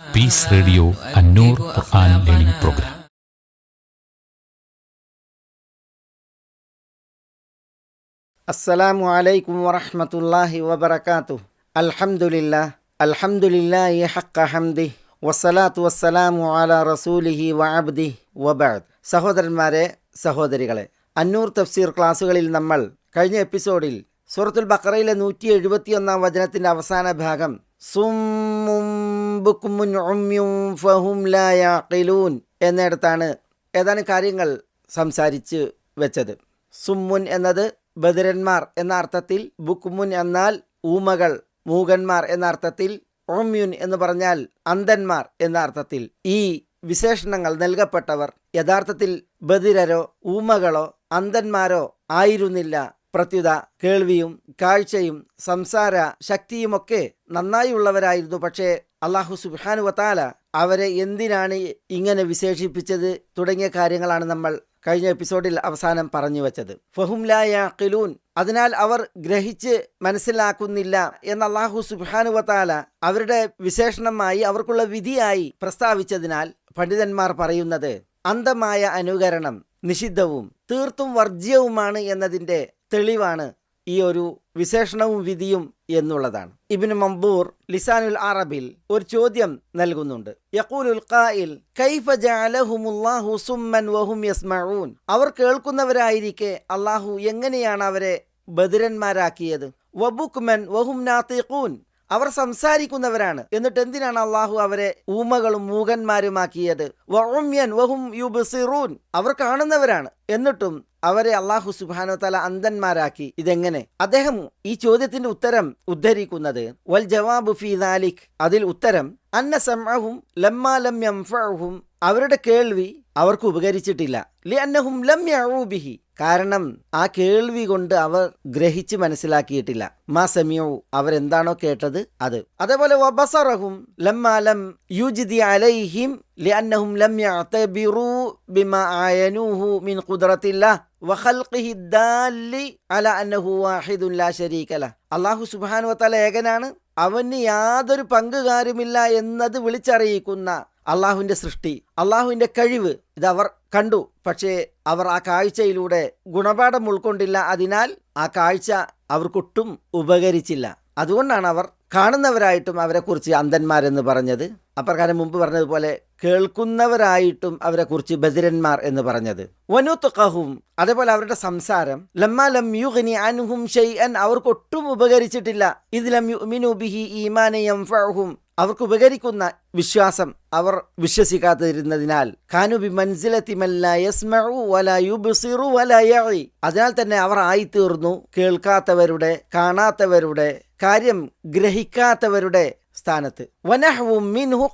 Peace radio Annoor Quran learning program അസ്സലാമു അലൈക്കും വറഹ്മത്തുള്ളാഹി വബറകാതു അൽഹംദുലില്ലാ അൽഹംദുലില്ലാഹി ഹഖ ഹംദി വസ്സലാത്തു വസ്സലാമു അലാ റസൂലിഹി വഅബ്ദി വബഅദ് സഹോദരന്മാരെ സഹോദരികളെ അന്നൂർ തഫ്സീർ ക്ലാസുകളിൽ നമ്മൾ കഴിഞ്ഞ എപ്പിസോഡിൽ സൂറത്തുൽ ബക്കറയിലെ നൂറ്റി എഴുപത്തിയൊന്നാം വചനത്തിന്റെ അവസാന ഭാഗം യഅഖിലൂൻ എന്നിടത്താണ് ഏതാനും കാര്യങ്ങൾ സംസാരിച്ച് വെച്ചത്. സുമ്മുൻ എന്നത് ബദിരന്മാർ എന്ന അർത്ഥത്തിൽ ബുക്മുൻ എന്നാൽ ഊമകൾ മൂകന്മാർ എന്ന അർത്ഥത്തിൽ ഓമ്യുൻ എന്ന് പറഞ്ഞാൽ അന്ധന്മാർ എന്ന അർത്ഥത്തിൽ. ഈ വിശേഷണങ്ങൾ നൽകപ്പെട്ടവർ യഥാർത്ഥത്തിൽ ബദിരരോ ഊമകളോ അന്ധന്മാരോ ആയിരുന്നില്ല പ്രത്യുത കേൾവിയും കാഴ്ചയും സംസാര ശക്തിയുമൊക്കെ നന്നായുള്ളവരായിരുന്നു. പക്ഷേ അള്ളാഹു സുബാനു വത്താല അവരെ എന്തിനാണ് ഇങ്ങനെ വിശേഷിപ്പിച്ചത്? തുടങ്ങിയ കാര്യങ്ങളാണ് നമ്മൾ കഴിഞ്ഞ എപ്പിസോഡിൽ അവസാനം പറഞ്ഞു വച്ചത്. ഫഹുംലായ കിലൂൻ അതിനാൽ അവർ ഗ്രഹിച്ച് മനസ്സിലാക്കുന്നില്ല എന്ന അള്ളാഹു സുബാനു വത്താല അവരുടെ വിശേഷണമായി അവർക്കുള്ള വിധിയായി പ്രസ്താവിച്ചതിനാൽ പണ്ഡിതന്മാർ പറയുന്നത് അന്ധമായ അനുകരണം നിഷിദ്ധവും തീർത്തും വർജ്യവുമാണ് എന്നതിന്റെ തെളിവാണ് ഈ ഒരു വിശേഷണവും വിധിയും എന്നുള്ളതാണ്. ഇബിന് മംബൂർ ലിസാനുൽ അറബിൽ ഒരു ചോദ്യം നൽകുന്നുണ്ട്. ഖായിൽ കൈഫ ജഅലഹുമുല്ലാഹു വഹും യസ്മഊൻ? അവർ കേൾക്കുന്നവരായിരിക്കെ അള്ളാഹു എങ്ങനെയാണ് അവരെ ബദിരന്മാരാക്കിയത്? വബുക്മൻ വഹും അവർ സംസാരിക്കുന്നവരാണ്. എന്നിട്ട് എന്തിനാണ് അള്ളാഹു അവരെ ഊമകളും മൂകന്മാരുമാക്കിയത്? അവർ കാണുന്നവരാണ്. എന്നിട്ടും അവരെ അള്ളാഹു സുബാനോ തല അന്ധന്മാരാക്കി. ഇതെങ്ങനെ? അദ്ദേഹം ഈ ചോദ്യത്തിന്റെ ഉത്തരം ഉദ്ധരിക്കുന്നത് വൽ ജവാബു ഫി ദാലിക്. അതിൽ ഉത്തരം അന്ന സമഹും ലമ്മാലം അവരുടെ കേൾവി അവർക്ക് ഉപകരിച്ചിട്ടില്ല. ലി അന്നഹും ലം യഊബിഹി കാരണം ആ കേൾവി കൊണ്ട് അവർ ഗ്രഹിച്ച് മനസ്സിലാക്കിയിട്ടില്ല മാ സമിയു അവരെന്താണോ കേട്ടത് അത് അതേപോലെ വബസറഹും ലമ്മാ ലം യുജിദി അലൈഹിം لأنهم لم يعتبروا بما عاينوه من قدرة الله وخلقه الدال على أنه واحد لا شريك له അള്ളാഹു സുബാനു വത്താല ഏകനാണ് അവന് യാതൊരു പങ്കുകാരുമില്ല എന്നത് വിളിച്ചറിയിക്കുന്ന അള്ളാഹുവിന്റെ സൃഷ്ടി അള്ളാഹുവിന്റെ കഴിവ് ഇതവർ കണ്ടു. പക്ഷേ അവർ ആ കാഴ്ചയിലൂടെ ഗുണപാഠം ഉൾക്കൊണ്ടില്ല. അതിനാൽ ആ കാഴ്ച അവർക്കൊട്ടും ഉപകരിച്ചില്ല. അതുകൊണ്ടാണ് അവർ കാണുന്നവരായിട്ടും അവരെക്കുറിച്ച് അന്ധന്മാരെന്ന് പറഞ്ഞത്. അപ്രകാരം മുമ്പ് പറഞ്ഞതുപോലെ കേൾക്കുന്നവരായിട്ടും അവരെക്കുറിച്ച് ബദിരന്മാർ എന്ന് പറഞ്ഞത്. വനുത്തുക്കഹും അതേപോലെ അവരുടെ സംസാരം ലമ്മാ ലം യുഗ്നി അൻഹും ഷൈഅൻ അവർക്കൊട്ടും ഉപകരിച്ചിട്ടില്ല. ഇത് ലം യുമിനു ബിഹി ഈമാനയും യംഫഉഹും അവർക്ക് ഉപകരിക്കുന്ന വിശ്വാസം അവർ വിശ്വസിക്കാതിരുന്നതിനാൽ കാനുബി മനസ്സിലെത്തി അതിനാൽ തന്നെ അവർ ആയിത്തീർന്നു. കേൾക്കാത്തവരുടെ കാണാത്തവരുടെ കാര്യം ഗ്രഹിക്കാത്തവരുടെ സ്ഥാനത്ത്. മിൻഹു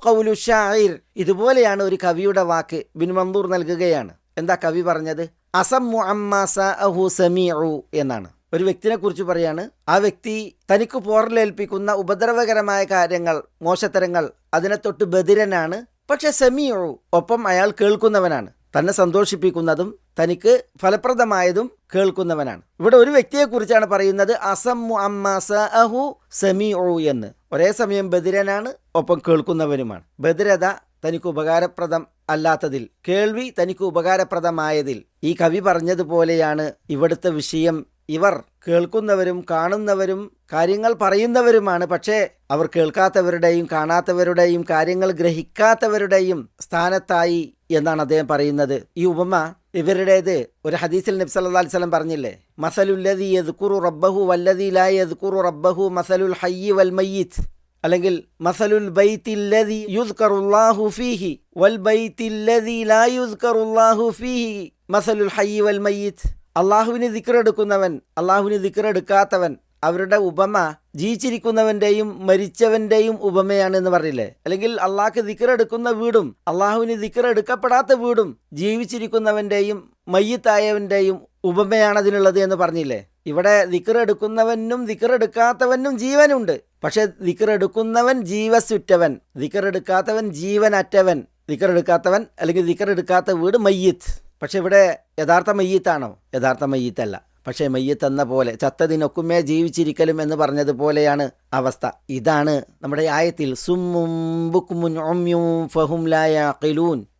ഇതുപോലെയാണ് ഒരു കവിയുടെ വാക്ക് ബിൻ മന്ദൂർ നൽകുകയാണ്. എന്താ കവി പറഞ്ഞത്? അസമ്മു അമ്മാസ അഹു സമീഉ എന്നാണ്. ഒരു വ്യക്തിനെ കുറിച്ച് പറയാണ്. ആ വ്യക്തി തനിക്ക് പോറലേൽപ്പിക്കുന്ന ഉപദ്രവകരമായ കാര്യങ്ങൾ മോശത്തരങ്ങൾ അതിനെ തൊട്ട് ബദിരനാണ് പക്ഷെ സമീഉ ഒപ്പം അയാൾ കേൾക്കുന്നവനാണ്. തന്നെ സന്തോഷിപ്പിക്കുന്നതും തനിക്ക് ഫലപ്രദമായതും കേൾക്കുന്നവനാണ്. ഇവിടെ ഒരു വ്യക്തിയെക്കുറിച്ചാണ് പറയുന്നത് അസമ്മു അമ്മാസ അഹു സമീഉ എന്ന്. ഒരേ സമയം ബദിരനാണ് ഒപ്പം കേൾക്കുന്നവനുമാണ്. ബദിരത തനിക്ക് ഉപകാരപ്രദം അല്ലാത്തതിൽ കേൾവി തനിക്ക് ഉപകാരപ്രദമായതിൽ. ഈ കവി പറഞ്ഞതുപോലെയാണ് ഇവിടുത്തെ വിഷയം ഇവർ കേൾക്കുന്നവരും കാണുന്നവരും കാര്യങ്ങൾ പറയുന്നവരുമാണ്. പക്ഷേ അവർ കേൾക്കാത്തവരുടെയും കാണാത്തവരുടെയും കാര്യങ്ങൾ ഗ്രഹിക്കാത്തവരുടെയും സ്ഥാനത്തായി എന്നാണ് അദ്ദേഹം പറയുന്നത്. ഈ ഉപമ ഇവരുടേത് ഒരു ഹദീസിൽ നബ്സ് അലൈഹി വസല്ലം പറഞ്ഞില്ലേ? മസലുല്ലതി യദ്കുറു റബ്ബഹു വല്ലദീ ലാ യദ്കുറു റബ്ബഹു മസലുൽ ഹയ്യി വൽ മയ്യിത്. അല്ലെങ്കിൽ മസലുൽ ബൈത്തില്ലദി യുദ്കറുല്ലാഹു ഫീഹി വൽ ബൈത്തില്ലദി ലാ യുദ്കറുല്ലാഹു ഫീഹി മസലുൽ ഹയ്യി വൽ മയ്യിത്ത് അള്ളാഹുവിന് ദിക്റെടുക്കുന്നവൻ അള്ളാഹുവിന് ദിക്റെടുക്കാത്തവൻ അവരുടെ ഉപമ ജീവിച്ചിരിക്കുന്നവന്റെയും മരിച്ചവന്റെയും ഉപമയാണ് എന്ന് പറഞ്ഞില്ലേ? അല്ലെങ്കിൽ അള്ളാഹ്ക്ക് ദിക്റെടുക്കുന്ന വീടും അള്ളാഹുവിന് ദിക്റെടുക്കപ്പെടാത്ത വീടും ജീവിച്ചിരിക്കുന്നവന്റെയും മയ്യത്തായവന്റെയും ഉപമയാണ് അതിനുള്ളത് എന്ന് പറഞ്ഞില്ലേ? ഇവിടെ ദിക്റെടുക്കുന്നവനും ദിക്റെടുക്കാത്തവനും ജീവനുണ്ട്. പക്ഷെ ദിക്റെടുക്കുന്നവൻ ജീവസുറ്റവൻ ദിക്റെടുക്കാത്തവൻ ജീവനറ്റവൻ ദിക്റെടുക്കാത്തവൻ അല്ലെങ്കിൽ ദിക്റെടുക്കാത്ത വീട് മയ്യത്ത്. പക്ഷെ ഇവിടെ യഥാർത്ഥ മയ്യത്താണോ? യഥാർത്ഥ മയ്യത്തല്ല. പക്ഷേ മയ്യത്ത് എന്ന പോലെ ചത്തതിനൊക്കുമേ ജീവിച്ചിരിക്കലും എന്ന് പറഞ്ഞതുപോലെയാണ് അവസ്ഥ. ഇതാണ് നമ്മുടെ ആയത്തിൽ സുമ്മും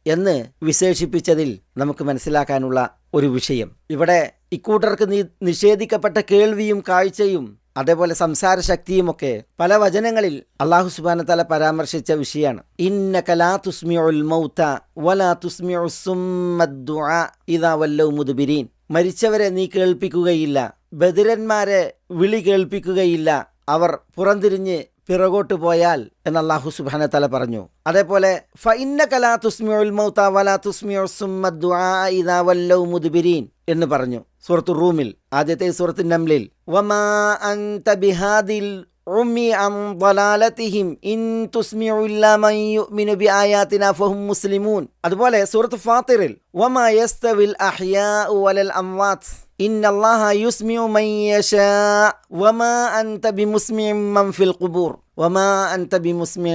എന്ന് വിശേഷിപ്പിച്ചതിൽ നമുക്ക് മനസ്സിലാക്കാനുള്ള ഒരു വിഷയം. ഇവിടെ ഇക്കൂട്ടർക്ക് നിഷേധിക്കപ്പെട്ട കേൾവിയും കാഴ്ചയും അതേപോലെ സംസാര ശക്തിയുമൊക്കെ പല വചനങ്ങളിൽ അള്ളാഹു സുബാന തല പരാമർശിച്ച വിഷയമാണ്. ഇന്ന കലാ തുസ്മിഉൽ മൗത വലാ വല്ലൗ മരിച്ചവരെ നീ കേൾപ്പിക്കുകയില്ല. ബദിരന്മാരെ വിളി കേൾപ്പിക്കുകയില്ല. അവർ പുറംതിരിഞ്ഞ് പിറകോട്ട് പോയാൽ എന്ന് അള്ളാഹു സുബാന തല പറഞ്ഞു. അതേപോലെ എന്ന് പറഞ്ഞു സൂറത്ത് റൂമിൽ ആദ്യത്തെ സൂറത്ത് നംലിൽ. ബിഹാദിൽ അതുപോലെ സൂറത്ത് ഫാത്തിറിൽ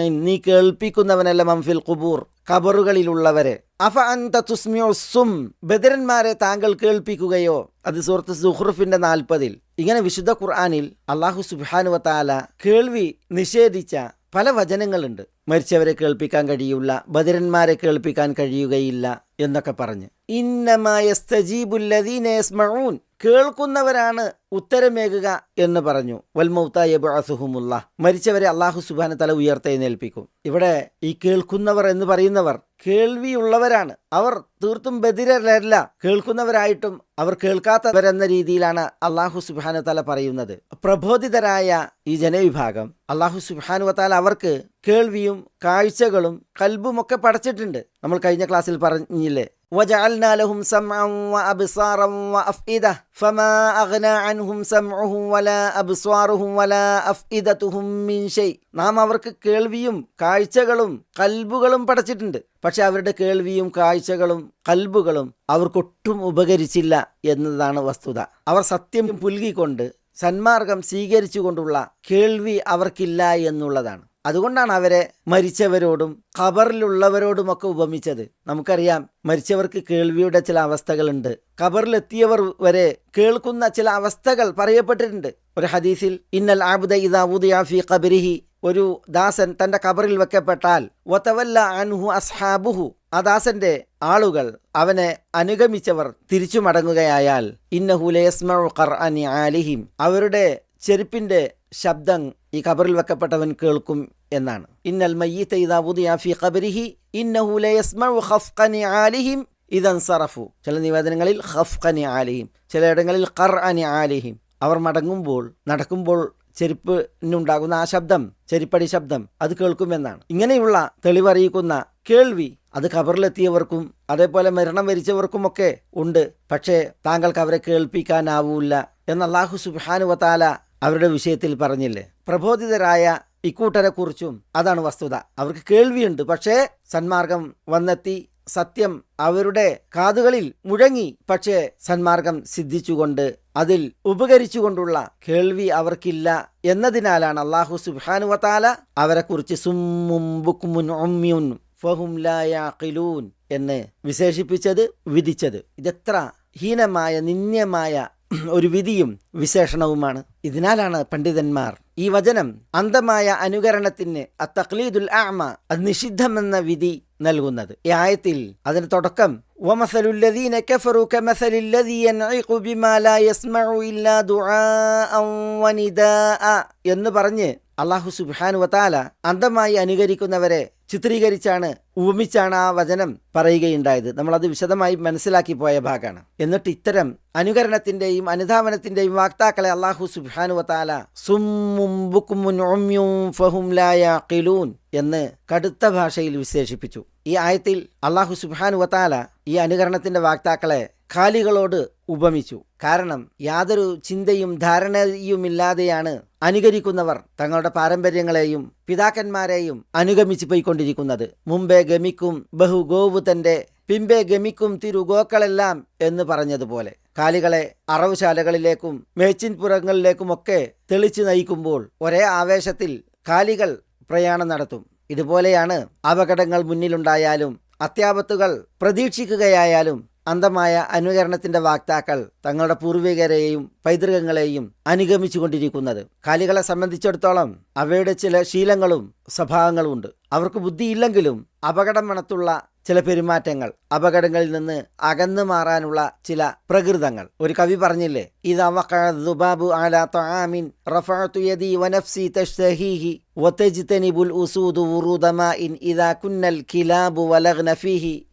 നീ കേൾപ്പിക്കുന്നവനല്ല മൻ ഫിൽ ഖുബൂർ. ഖബറുകളിലുള്ളവരെ. അഫ അൻത തുസ്മിയോ സും. ബദരന്മാരെ താങ്കൾ കേൾപ്പിക്കുകയോ? അത് സുഹൃത്ത് സുഹ്റുഫിന്റെ നാൽപ്പതിൽ. ഇങ്ങനെ വിശുദ്ധ ഖുർആാനിൽ അള്ളാഹു സുബാനുവ താല കേൾവി നിഷേധിച്ച പല വചനങ്ങളുണ്ട്. മരിച്ചവരെ കേൾപ്പിക്കാൻ കഴിയില്ല ബദിരന്മാരെ കേൾപ്പിക്കാൻ കഴിയുകയില്ല എന്നൊക്കെ പറഞ്ഞ്. ഇന്നമായ ഇന്നമായൂൻ കേൾക്കുന്നവരാണ് ഉത്തരമേകുക എന്ന് പറഞ്ഞു. വൽമൗത്ത യബു അസുഹുമുള്ള മരിച്ചവരെ അള്ളാഹു സുബാന തല ഉയർത്തെഴുന്നേൽപ്പിക്കും ഇവിടെ ഈ കേൾക്കുന്നവർ എന്ന് പറയുന്നവർ കേൾവിയുള്ളവരാണ്. അവർ തീർത്തും ബദിരല്ല കേൾക്കുന്നവരായിട്ടും അവർ കേൾക്കാത്തവരെന്ന രീതിയിലാണ് അള്ളാഹു സുബാന തല പറയുന്നത്. പ്രബോധിതരായ ഈ ജനവിഭാഗം അള്ളാഹു സുബാനു താല അവർക്ക് കേൾവിയും കാഴ്ചകളും കൽബുമൊക്കെ പടച്ചിട്ടുണ്ട്. നമ്മൾ കഴിഞ്ഞ ക്ലാസ്സിൽ പറഞ്ഞില്ലേ? وجعلنا لهم سمعا وأبصارا وأفئدة فما أغنى عنهم سمعهم ولا أبصارهم ولا أفئدتهم من شيء നാം അവർക്ക് കേൾവിയും കാഴ്ചകളും കൽബുകളും പടച്ചിട്ടുണ്ട് പക്ഷെ അവരുടെ കേൾവിയും കാഴ്ചകളും കൽബുകളും അവർക്കൊട്ടും ഉപകരിച്ചില്ല എന്നതാണ് വസ്തുത അവർ സത്യം പുൽകിക്കൊണ്ട് സന്മാർഗം സ്വീകരിച്ചുകൊണ്ടുള്ള കേൾവി അവർക്കില്ല എന്നുള്ളതാണ് അതുകൊണ്ടാണ് അവരെ മരിച്ചവരോടും ഖബറിലുള്ളവരോടുമൊക്കെ ഉപമിച്ചത്. നമുക്കറിയാം മരിച്ചവർക്ക് കേൾവിയുടെ ചില അവസ്ഥകളുണ്ട്. ഖബറിലെത്തിയവർ വരെ കേൾക്കുന്ന ചില അവസ്ഥകൾ പറയപ്പെട്ടിട്ടുണ്ട്. ഒരു ഹദീസിൽ ഇന്നൽ ആബുദ ഇദാബുദിയാഫി ഖബരിഹി. ഒരു ദാസൻ തന്റെ കബറിൽ വെക്കപ്പെട്ടാൽ ഒത്തവല്ല അൻഹു അസ്ഹാബുഹു. ആ ദാസന്റെ ആളുകൾ അവനെ അനുഗമിച്ചവർ തിരിച്ചു മടങ്ങുകയായാൽ ഇന്നഹുലേസ്മു ഖർഅനി ആലിഹിം. അവരുടെ ചെരുപ്പിന്റെ ശബ്ദം ഈ ഖബറിൽ വെക്കപ്പെട്ടവൻ കേൾക്കും എന്നാണ്. ഇന്നൽ മയ്യീത്ത ഖബരിഹി ഇദൻ സറഫു. ചില നിവേദനങ്ങളിൽ ഖഫ്ഖനി ആലിഹിം ചിലയിടങ്ങളിൽ ഖർഅനി ആലിഹിം അവർ മടങ്ങുമ്പോൾ നടക്കുമ്പോൾ ചെരുപ്പിനുണ്ടാകുന്ന ആ ശബ്ദം ചെരിപ്പടി ശബ്ദം അത് കേൾക്കുമെന്നാണ് ഇങ്ങനെയുള്ള തെളിവറിയിക്കുന്ന കേൾവി അത് ഖബറിലെത്തിയവർക്കും അതേപോലെ മരണം വരിച്ചവർക്കുമൊക്കെ ഉണ്ട്. പക്ഷേ താങ്കൾക്ക് അവരെ കേൾപ്പിക്കാനാവൂല എന്ന് അള്ളാഹു സുബാനുവത്താല അവരുടെ വിഷയത്തിൽ പറഞ്ഞില്ലേ? പ്രബോധിതരായ ഇക്കൂട്ടരെ കുറിച്ചും അതാണ് വസ്തുത. അവർക്ക് കേൾവിയുണ്ട്. പക്ഷേ സന്മാർഗം വന്നെത്തി സത്യം അവരുടെ കാതുകളിൽ മുഴങ്ങി. പക്ഷേ സന്മാർഗം സിദ്ധിച്ചുകൊണ്ട് അതിൽ ഉപകരിച്ചുകൊണ്ടുള്ള കേൾവി അവർക്കില്ല എന്നതിനാലാണ് അള്ളാഹു സുബാനുവത്താല അവരെക്കുറിച്ച് എന്ന് വിശേഷിപ്പിച്ചത് വിധിച്ചത്. ഇതെത്ര ഹീനമായ നിന്ദ്യമായ ഒരു വിധിയും വിശേഷണവുമാണ് ഇതിനാലാണ് പണ്ഡിതന്മാർ ഈ വചനം അന്ധമായ അനുകരണത്തിന് അത്തഖ്ലീദുൽ ആമ അത് നിഷിദ്ധമെന്ന വിധി നൽകുന്നത് ഈ ആയത്തിൽ അതിന് തുടക്കം ومثل الذين كفروا كمثل الذي ينعق بما لا يسمع إلا دعاء ونداء എന്ന് പറഞ്ഞ് അള്ളാഹു സുബാനു വത്താല അന്ധമായി അനുകരിക്കുന്നവരെ ചിത്രീകരിച്ചാണ് ഉപമിച്ചാണ് ആ വചനം പറയുകയുണ്ടായത്. നമ്മളത് വിശദമായി മനസ്സിലാക്കി പോയ ഭാഗമാണ്. എന്നിട്ട് ഇത്തരം അനുകരണത്തിന്റെയും അനുധാവനത്തിന്റെയും വാക്താക്കളെ അള്ളാഹു സുബാനു വത്താല സുമ്മും എന്ന് കടുത്ത ഭാഷയിൽ വിശേഷിപ്പിച്ചു. ഈ ആയത്തിൽ അള്ളാഹു സുബാനു വത്താല ഈ അനുകരണത്തിന്റെ വാക്താക്കളെ ഖാലികളോട് ഉപമിച്ചു. കാരണം യാതൊരു ചിന്തയും ധാരണയുമില്ലാതെയാണ് അനുകരിക്കുന്നവർ തങ്ങളുടെ പാരമ്പര്യങ്ങളെയും പിതാക്കന്മാരെയും അനുഗമിച്ചു പോയിക്കൊണ്ടിരിക്കുന്നത്. മുമ്പേ ഗമിക്കും ബഹുഗോവു തന്റെ പിമ്പെ ഗമിക്കും തിരുഗോക്കളെല്ലാം എന്ന് പറഞ്ഞതുപോലെ. കാലികളെ അറവുശാലകളിലേക്കും മേച്ചിൻപുറങ്ങളിലേക്കുമൊക്കെ തെളിച്ചു നയിക്കുമ്പോൾ ഒരേ ആവേശത്തിൽ കാലികൾ പ്രയാണം നടത്തും. ഇതുപോലെയാണ് അപകടങ്ങൾ മുന്നിലുണ്ടായാലും അത്യാപത്തുകൾ പ്രതീക്ഷിക്കുകയായാലും അന്ധമായ അനുകരണത്തിന്റെ വാക്താക്കൾ തങ്ങളുടെ പൂർവികരെയും പൈതൃകങ്ങളെയും അനുഗമിച്ചു കൊണ്ടിരിക്കുന്നത് കാലികളെ സംബന്ധിച്ചിടത്തോളം അവയുടെ ചില ശീലങ്ങളും സ്വഭാവങ്ങളും ഉണ്ട് അവർക്ക് ബുദ്ധിയില്ലെങ്കിലും അപകടം മണത്തുള്ള ചില പെരുമാറ്റങ്ങൾ അപകടങ്ങളിൽ നിന്ന് അകന്നു മാറാനുള്ള ചില പ്രകൃതങ്ങൾ. ഒരു കവി പറഞ്ഞില്ലേ ഇതാ ദുബാബു ആല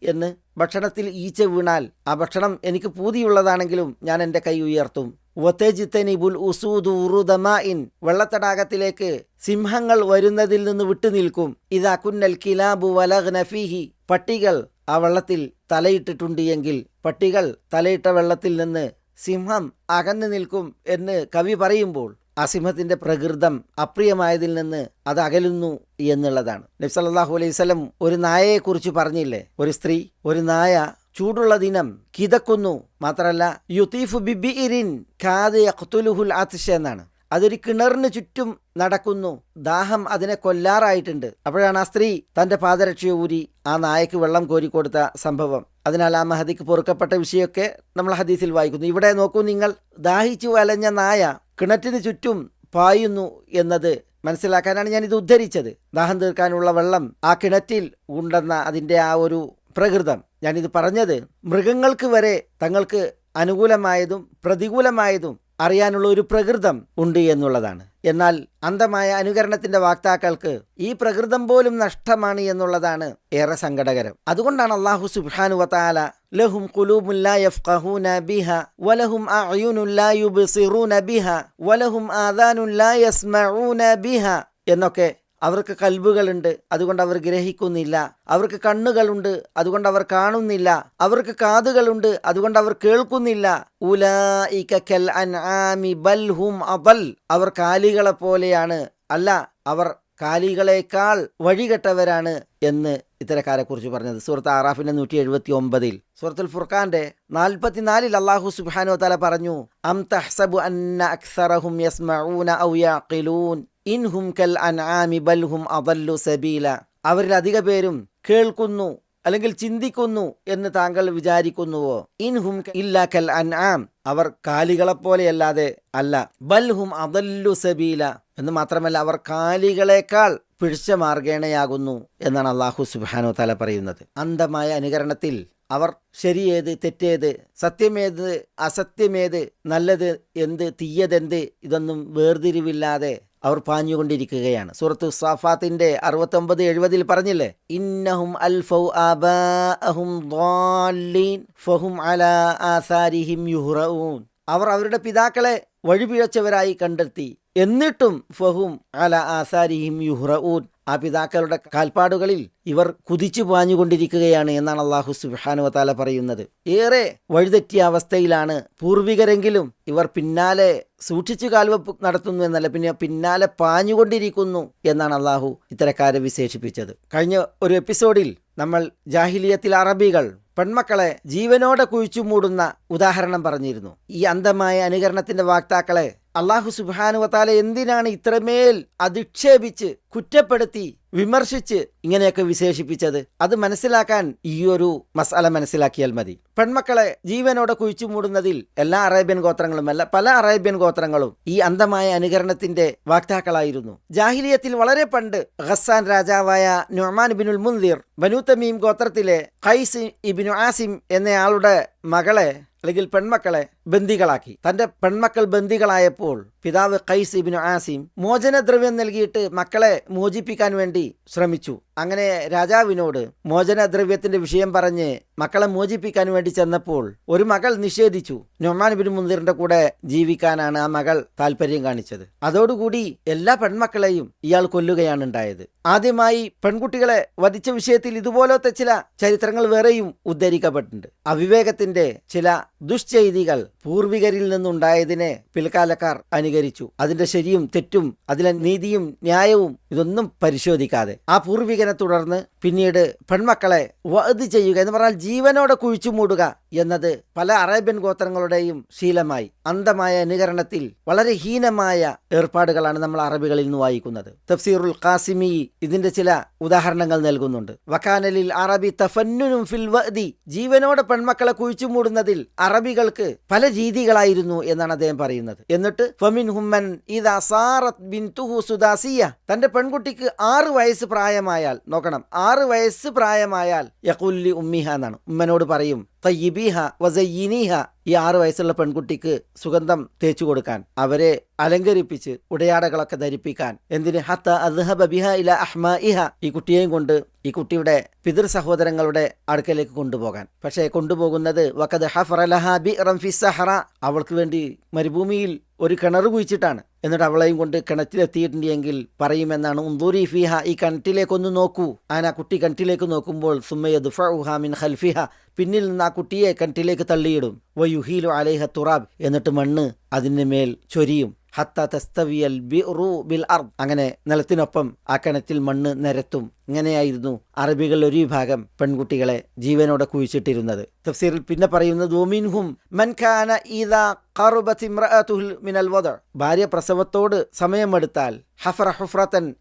എന്ന്. ഭക്ഷണത്തിൽ ഈച്ച വീണാൽ ആ ഭക്ഷണം എനിക്ക് പൂതിയുള്ളതാണെങ്കിലും ഞാൻ എന്റെ കൈ ഉയർത്തും. വത്തേജിത്തനിബുൽ ഉസൂദു ഉറുദമായിൻ വെള്ളത്തടാകത്തിലേക്ക് സിംഹങ്ങൾ വരുന്നതിൽ നിന്ന് വിട്ടുനിൽക്കും ഇതാ കുന്നൽ കിലാബു വലഗ്ന നഫീഹി പട്ടികൾ ആ വെള്ളത്തിൽ തലയിട്ടിട്ടുണ്ട് എങ്കിൽ പട്ടികൾ തലയിട്ട വെള്ളത്തിൽ നിന്ന് സിംഹം അകന്നു നിൽക്കും എന്ന് കവി പറയുമ്പോൾ ആ സിംഹത്തിന്റെ പ്രകൃതം അപ്രിയമായതിൽ നിന്ന് അത് അകലുന്നു എന്നുള്ളതാണ്. നബ്സല്ലാഹു അലൈഹി ഒരു നായയെക്കുറിച്ച് പറഞ്ഞില്ലേ? ഒരു സ്ത്രീ ഒരു നായ ചൂടുള്ള ദിനം കിതക്കുന്നു. മാത്രമല്ല ബിബി ബിബിഇരിൻ ഖാദ് യഖ്തുലുഹുൽ ആത്തിഷ എന്നാണ്. അതൊരു കിണറിന് ചുറ്റും നടക്കുന്നു. ദാഹം അതിനെ കൊല്ലാറായിട്ടുണ്ട്. അപ്പോഴാണ് ആ സ്ത്രീ തന്റെ പാദരക്ഷയെ ഊരി ആ നായക്ക് വെള്ളം കോരിക്കൊടുത്ത സംഭവം. അതിനാൽ ആ മഹദിക്ക് പൊറുക്കപ്പെട്ട വിഷയമൊക്കെ നമ്മൾ ഹദീസിൽ വായിക്കുന്നു. ഇവിടെ നോക്കൂ നിങ്ങൾ ദാഹിച്ചു വലഞ്ഞ നായ കിണറ്റിന് ചുറ്റും പായുന്നു എന്നത് മനസ്സിലാക്കാനാണ് ഞാൻ ഇത് ഉദ്ധരിച്ചത്. ദാഹം തീർക്കാനുള്ള വെള്ളം ആ കിണറ്റിൽ ഉണ്ടെന്ന അതിന്റെ ആ ഒരു പ്രകൃതം. ഞാനിത് പറഞ്ഞത് മൃഗങ്ങൾക്ക് വരെ തങ്ങൾക്ക് അനുകൂലമായതും പ്രതികൂലമായതും അറിയാനുള്ള ഒരു പ്രകൃതം ഉണ്ട് എന്നുള്ളതാണ്. എന്നാൽ അന്ധമായ അനുകരണത്തിന്റെ വാക്താക്കൾക്ക് ഈ പ്രകൃതം പോലും നഷ്ടമാണ് എന്നുള്ളതാണ് ഏറെ സങ്കടകരം. അതുകൊണ്ടാണ് അള്ളാഹു സുബ്ഹാനു വതാല ലഹും ഖുലൂബുൻ ലാ യഫ്ഖഹൂന വലഹും അഅ്യുനുൻ ലാ യുബ്സിറൂന ബിഹ വലഹും ആദാനുൻ ലാ യസ്മഊന എന്നൊക്കെ അവർക്ക് കൽബുകളുണ്ട് അതുകൊണ്ട് അവർ ഗ്രഹിക്കുന്നില്ല. അവർക്ക് കണ്ണുകളുണ്ട് അതുകൊണ്ട് അവർ കാണുന്നില്ല. അവർക്ക് കാതുകളുണ്ട് അതുകൊണ്ട് അവർ കേൾക്കുന്നില്ല. അവർ കാലികളെ പോലെയാണ്. അല്ല അവർ കാലികളേക്കാൾ വഴികെട്ടവരാണ് എന്ന് ഇത്തരക്കാരെ കുറിച്ച് പറഞ്ഞത്. സൂറത്ത് ആറാഫിന്റെ നൂറ്റി എഴുപത്തി ഒമ്പതിൽ സൂറത്തുൽ ഫുർഖാന്റെ നാൽപ്പത്തിനാലിൽ അള്ളാഹു സുബാനോ തല പറഞ്ഞു അം തഹ്സബു അന്ന അക്സറഹും യസ്മഊന ഔ ഇൻഹും കൽ അൻആമി ബൽഹും അദല്ലു സബീല. അവരിൽ അധിക പേരും കേൾക്കുന്നു അല്ലെങ്കിൽ ചിന്തിക്കുന്നു എന്ന് താങ്കൾ വിചാരിക്കുന്നുവോ? ഇൻഹും ഇല്ല കൽ അൻആം. അവർ കാലികളെപ്പോലെയല്ലാതെ അല്ല. ബൽ ഹും അദല്ലു സബീല എന്ന് മാത്രമല്ല അവർ കാലികളെക്കാൾ പിഴിച്ച മാർഗേണയാകുന്നു എന്നാണ് അള്ളാഹു സുബാനോ തല പറയുന്നത്. അന്ധമായ അനുകരണത്തിൽ അവർ ശരിയേത് തെറ്റേത് സത്യമേത് അസത്യമേത് നല്ലത് എന്ത് തീയതെന്ത് ഇതൊന്നും വേർതിരിവില്ലാതെ അവർ പാഞ്ഞുകൊണ്ടിരിക്കുകയാണ്. സുഹൃത്തു സാഫാത്തിന്റെ അറുപത്തൊമ്പത് എഴുപതിൽ പറഞ്ഞില്ലേ? ഇന്നഹും അൽഫൗ അബാഅഹും ഫഹും അലാ ആസാരിഹിം യുഹ്റഊൻ. അവർ അവരുടെ പിതാക്കളെ വഴിപിഴച്ചവരായി കണ്ടെത്തി. എന്നിട്ടും ഫഹും അല ആസാരിഹിം യുഹ്റൂൻ ആ പിതാക്കളുടെ കാൽപ്പാടുകളിൽ ഇവർ കുതിച്ചു പാഞ്ഞുകൊണ്ടിരിക്കുകയാണ് എന്നാണ് അള്ളാഹു സുബാനുവത്താല പറയുന്നത്. ഏറെ വഴിതെറ്റിയ അവസ്ഥയിലാണ് പൂർവികരെങ്കിലും ഇവർ പിന്നാലെ സൂക്ഷിച്ചു കാൽവെപ്പ് നടത്തുന്നു എന്നല്ല പിന്നെ പിന്നാലെ പാഞ്ഞുകൊണ്ടിരിക്കുന്നു എന്നാണ് അള്ളാഹു ഇത്തരക്കാരെ വിശേഷിപ്പിച്ചത്. കഴിഞ്ഞ ഒരു എപ്പിസോഡിൽ നമ്മൾ ജാഹിലിയത്തിൽ അറബികൾ പെൺമക്കളെ ജീവനോടെ കുഴിച്ചു മൂടുന്ന ഉദാഹരണം പറഞ്ഞിരുന്നു. ഈ അന്ധമായ അനുകരണത്തിന്റെ വാക്താക്കളെ അള്ളാഹു സുബാനുവത്താല എന്തിനാണ് ഇത്രമേൽ അധിക്ഷേപിച്ച് കുറ്റപ്പെടുത്തി വിമർശിച്ച് ഇങ്ങനെയൊക്കെ വിശേഷിപ്പിച്ചത്? അത് മനസ്സിലാക്കാൻ ഈ ഒരു മസാല മനസ്സിലാക്കിയാൽ മതി. പെൺമക്കളെ ജീവനോടെ കുഴിച്ചു മൂടുന്നതിൽ എല്ലാ അറേബ്യൻ ഗോത്രങ്ങളും അല്ല പല അറേബ്യൻ ഗോത്രങ്ങളും ഈ അന്ധമായ അനുകരണത്തിന്റെ വാക്താക്കളായിരുന്നു. ജാഹിലിയത്തിൽ വളരെ പണ്ട് ഖസാൻ രാജാവായ നൊമാൻ ബിനുൽ മുന്തിർ ബനു തമീം ഗോത്രത്തിലെ ഖൈസ് ഇബിനു ആസിം എന്നയാളുടെ മകളെ അല്ലെങ്കിൽ പെൺമക്കളെ ബന്ദികളാക്കി. തന്റെ പെൺമക്കൾ ബന്ദികളായപ്പോൾ പിതാവ് ഖൈസ് ഇബിൻ ആസിം മോചനദ്രവ്യം നൽകിയിട്ട് മക്കളെ മോചിപ്പിക്കാൻ വേണ്ടി ശ്രമിച്ചു. അങ്ങനെ രാജാവിനോട് മോചനദ്രവ്യത്തിന്റെ വിഷയം പറഞ്ഞ് മക്കളെ മോചിപ്പിക്കാൻ വേണ്ടി ചെന്നപ്പോൾ ഒരു മകൾ നിഷേധിച്ചു. നൊമാൻ ബിൻ മുന്തിറിന്റെ കൂടെ ജീവിക്കാനാണ് ആ മകൾ താല്പര്യം കാണിച്ചത്. അതോടുകൂടി എല്ലാ പെൺമക്കളെയും ഇയാൾ കൊല്ലുകയാണ് ഉണ്ടായത്. ആദ്യമായി പെൺകുട്ടികളെ വധിച്ച വിഷയത്തിൽ ഇതുപോലത്തെ ചില ചരിത്രങ്ങൾ വേറെയും ഉദ്ധരിക്കപ്പെട്ടിട്ടുണ്ട്. അവിവേകത്തിന്റെ ചില ദുഷ്ചെയ്തികൾ പൂർവികരിൽ നിന്നുണ്ടായതിനെ പിൽക്കാലക്കാർ അനുകരിച്ചു. അതിന്റെ ശരിയും തെറ്റും അതിലെ നീതിയും ന്യായവും ഇതൊന്നും പരിശോധിക്കാതെ. ആ പൂർവികനെ തുടർന്ന് പിന്നീട് പെൺമക്കളെ വഅദ് ചെയ്യുക എന്ന് പറഞ്ഞാൽ ജീവനോടെ കുഴിച്ചു മൂടുക എന്നത് പല അറേബ്യൻ ഗോത്രങ്ങളുടെയും ശീലമായി. അന്ധമായ അനുകരണത്തിൽ വളരെ ഹീനമായ ഏർപ്പാടുകളാണ് നമ്മൾ അറബികളിൽ നിന്ന് വായിക്കുന്നത്. തഫ്സീറുൽ ഖാസിമി ഇതിന്റെ ചില ഉദാഹരണങ്ങൾ നൽകുന്നുണ്ട്. വക്കാനലിൽ അറബി തഫന്നുനും ഫിൽ വഅദി ജീവനോടെ പെൺമക്കളെ കുഴിച്ചു മൂടുന്നതിൽ അറബികൾക്ക് പല രീതികളായിരുന്നു എന്നാണ് അദ്ദേഹം പറയുന്നത്. എന്നിട്ട് ഫമിൻ ഹുമ്മൻ ഇദാ സാറത്ത് ബിൻതുഹു സുദാസിയ. തന്റെ പെൺകുട്ടിക്ക് ആറ് വയസ്സ് പ്രായമായാൽ നോക്കണം ആറ് വയസ്സ് പ്രായമായാൽ യഖുല്ലി ഉമ്മിഹ എന്നാണ്. ഉമ്മനോട് പറയും തയ്യിബീഹ വസയ്യിനീഹ ഈ ആറ് വയസ്സുള്ള പെൺകുട്ടിക്ക് സുഗന്ധം തേച്ചു കൊടുക്കാൻ അവരെ അലങ്കരിപ്പിച്ച് ഉടയാടകളൊക്കെ ധരിപ്പിക്കാൻ. എന്തിന്? ഹത്ത അദ്ഹബ ഇല അഹ്മ ഇഹ ഈ കുട്ടിയെയും കൊണ്ട് ഈ കുട്ടിയുടെ പിതൃ സഹോദരങ്ങളുടെ അടുക്കലേക്ക് കൊണ്ടുപോകാൻ. പക്ഷേ കൊണ്ടുപോകുന്നത് വക്കത് ഹഫറലഹ ബി റംഫി സഹറ. അവൾക്ക് വേണ്ടി മരുഭൂമിയിൽ ഒരു കിണർ കുഴിച്ചിട്ടാണ്. എന്നിട്ട് അവളെയും കൊണ്ട് കിണറ്റിലെത്തിയിട്ടുണ്ടെങ്കിൽ പറയുമെന്നാണ്. ഉന്തൂരി ഫിഹ ഈ കിണറ്റിലേക്കൊന്ന് നോക്കൂ. ആന കുട്ടി കിണറ്റിലേക്ക് നോക്കുമ്പോൾ സുമ്മയത് മിൻ ഹൽഫിഹ പിന്നിൽ നിന്ന് ആ കുട്ടിയെ കിണറ്റിലേക്ക് തള്ളിയിടും. വ വയുഹീലു അലൈഹ തുറാബ് എന്നിട്ട് മണ്ണ് അതിന്റെ മേൽ ചൊരിയും. ഹത്ത തസ്തവിയൽ ബി ബിൽ അർ അങ്ങനെ നിലത്തിനൊപ്പം ആ കിണറ്റിൽ മണ്ണ് നിരത്തും. ഇങ്ങനെയായിരുന്നു അറബികൾ ഒരു വിഭാഗം പെൺകുട്ടികളെ ജീവനോടെ കുഴിച്ചിട്ടിരുന്നത്. തഫ്സീറിൽ പിന്നെ പറയുന്നത് മൻ കാന ഇദാ ഖറബത് ഇംറഅതുഹു മിനൽ വദ. ഭാര്യ പ്രസവത്തോട് സമയമെടുത്താൽ ഹഫറ ഹുഫ്രത്തൻ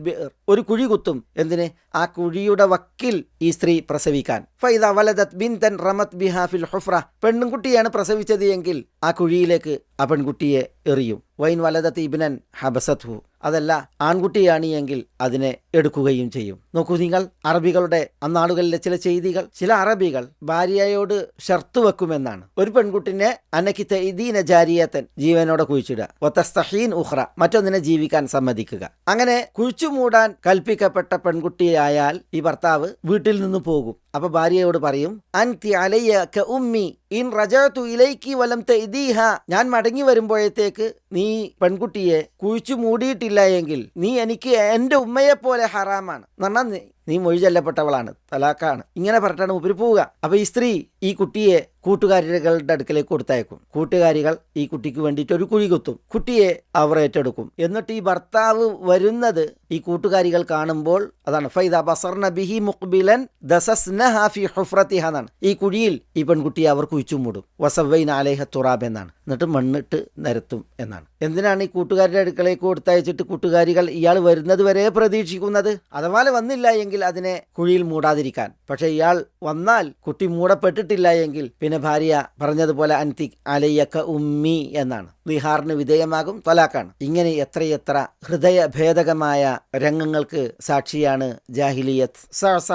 ബിർ ഒരു കുഴി കുത്തും. എന്തിന്? ആ കുഴിയുടെ വക്കിൽ ഈ സ്ത്രീ പ്രസവിക്കാൻ. ഫൈദ വലദത് ബിൻതൻ റമത് ബിഹാഫിൽ ഹുഫ്ര പെൺകുട്ടിയാണ് പ്രസവിച്ചത് എങ്കിൽ ആ കുഴിയിലേക്ക് ആ പെൺകുട്ടിയെ എറിയും. വൈൻ വലദത്ത് ഇബ്നൻ ഹബസത്ഹു. അതല്ല ആൺകുട്ടിയാണ് എങ്കിൽ അതിനെ എടുക്കുകയും ചെയ്യും. നോക്കൂ നിങ്ങൾ അറബികളുടെ അന്നാളുകളിലെ ചില ചെയ്തികൾ ചില അറബികൾ ഭാര്യയോട് ഷർത്ത് വെക്കുമെന്നാണ്. ഒരു പെൺകുട്ടിനെ അനക്കി തൈദീന ജാരിയത്തൻ ജീവനോടെ കുഴിച്ചിടുക. ഒത്തസ്തഹീൻ ഉഹ്റ മറ്റൊന്നിനെ ജീവിക്കാൻ സമ്മതിക്കുക. അങ്ങനെ കുഴിച്ചുമൂടാൻ കൽപ്പിക്കപ്പെട്ട പെൺകുട്ടിയായാൽ ഈ ഭർത്താവ് വീട്ടിൽ നിന്ന് പോകും. അപ്പൊ ഭാര്യയോട് പറയും അൻതി അലയ്യ ഉമ്മി ഇൻ റജഅതു ഇലൈക്കി വലം തെയ്തീഹ ഞാൻ മടങ്ങി വരുമ്പോഴത്തേക്ക് നീ പെൺകുട്ടിയെ കുഴിച്ചു മൂടിയിട്ടില്ല എങ്കിൽ നീ എനിക്ക് എന്റെ ഉമ്മയെ പോലെ ഹറാമാണ് പറഞ്ഞാൽ നീ- മൊഴി ചൊല്ലപ്പെട്ടവളാണ് തലാക്കാണ്. ഇങ്ങനെ പറഞ്ഞിട്ടാണ് ഉപരി പോവുക. അപ്പൊ ഈ സ്ത്രീ ഈ കുട്ടിയെ കൂട്ടുകാരികളുടെ അടുക്കലേക്ക് കൊടുത്തയക്കും. കൂട്ടുകാരികൾ ഈ കുട്ടിക്ക് വേണ്ടിയിട്ട് ഒരു കുഴി കുത്തും. കുട്ടിയെ അവർ ഏറ്റെടുക്കും. എന്നിട്ട് ഈ ഭർത്താവ് വരുന്നത് ഈ കൂട്ടുകാരികൾ കാണുമ്പോൾ അതാണ് ഫൈദ ബസർന ബിഹി മുഖ്ബിലൻ എന്നാണ്. ഈ കുഴിയിൽ ഈ പെൺകുട്ടിയെ അവർ കുഴിച്ചു മൂടും. വസവൈൻ അലേഹ തുറാബ് എന്നാണ്. എന്നിട്ട് മണ്ണിട്ട് നിരത്തും എന്നാണ്. എന്തിനാണ് ഈ കൂട്ടുകാരുടെ അടുക്കളയിൽ കൊടുത്തയച്ചിട്ട് കൂട്ടുകാരികൾ ഇയാൾ വരുന്നത് വരെ പ്രതീക്ഷിക്കുന്നത്? അഥവാ വന്നില്ല എങ്കിൽ അതിനെ കുഴിയിൽ മൂടാതിരിക്കാൻ. പക്ഷേ ഇയാൾ വന്നാൽ കുട്ടി മൂടപ്പെട്ടിട്ടില്ല എങ്കിൽ പിന്നെ ഭാര്യ പറഞ്ഞതുപോലെ അൻതി അലയ്യക്ക ഉമ്മി എന്നാണ്. വിഹാറിന് വിധേയമാകും തലാഖാണ്. ഇങ്ങനെ എത്രയെത്ര ഹൃദയഭേദകമായ രംഗങ്ങൾക്ക് സാക്ഷിയാണ് ജാഹിലിയത്ത്. സഅസ